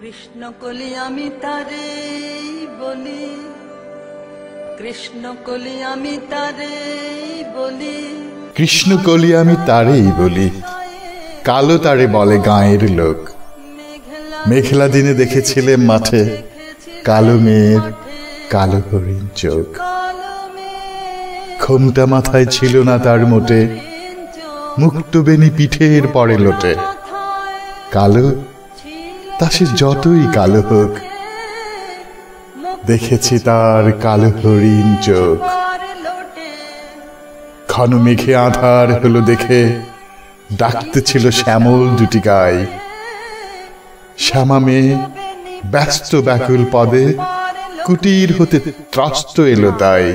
কৃষ্ণ কলি আমি তারে বলি, কৃষ্ণ কলি আমি তারে বলি। কৃষ্ণকলি আমি তারেই বলি, কালো তারে বলে গাঁয়ের লোক। মেঘলা দিনে দেখেছিলেন মাঠে, কালো মেয়ের কালো হরিণ চোখ। কালো মাথায় ছিল না তার মোটে, মুক্ত বেনি পিঠের পরে লোটে। কালো তা সে যতই কালো হোক, দেখেছি তার কালো হরিণ চোখ। ঘন মেঘে আধার হলো দেখে, ডাকতে ছিল শ্যামল দুটি গায়ে শ্যামা মেয়ে ব্যস্ত ব্যাকুল পদে কুটির হতে ত্রস্ত এলো তাই।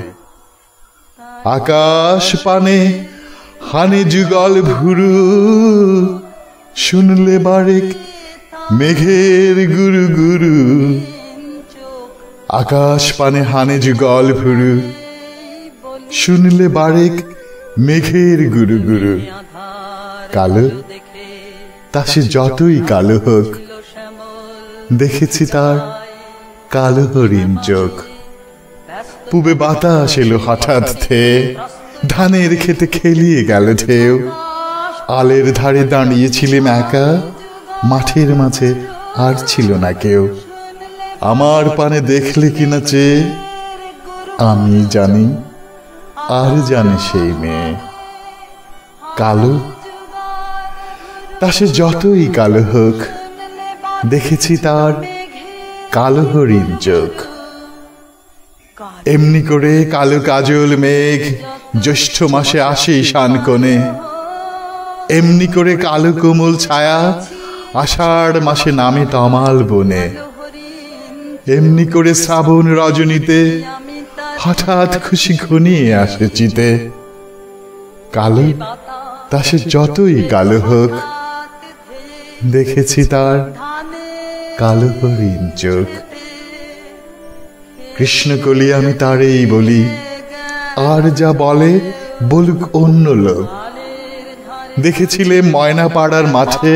আকাশ পানে হানে যুগল ভুরু, শুনলে বারেক মেঘের গুরু গুরু। আকাশ পানে হানে যুগল ভুরু শুনলে বারেক মেঘের গুরু গুরু। কালো? তা সে যতই কালো হোক। দেখেছি তার কালো হরিণ চোখ। পুবে বাতাস এলো হঠাৎ থেয়ে ধানের খেতে খেলিয়ে গেল ঢেউ। আলের ধারে দাঁড়িয়েছিলাম একা। মাঠের মাঝে আর ছিল না কেউ। আমার পানে দেখলে কিনা চেয়ে আমি জানি, আর জানে সেই মেয়ে। কালো? তা সে যতই কালো হোক, দেখেছি তার কালো হরিণ চোখ। এমনি করে কালো কাজল মেঘ জ্যৈষ্ঠ মাসে আসে ঈশান কোণে। এমনি করে কালো কোমল ছায়া আষাঢ় মাসে নামে তমাল বনে। এমনি করে শ্রাবণ রজনীতে হঠাৎ খুশি ঘনিয়ে আসে চিতে। কালো, তা সে যতই কালো হোক, দেখেছি তার কালো হরিণ চোখ। কৃষ্ণকলি আমি তারেই বলি, আর যা বলে বলুক অন্য লোক। দেখেছিলে ময়না পাড়ার মাঠে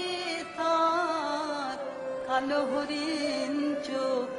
কালো হরিণ চোখ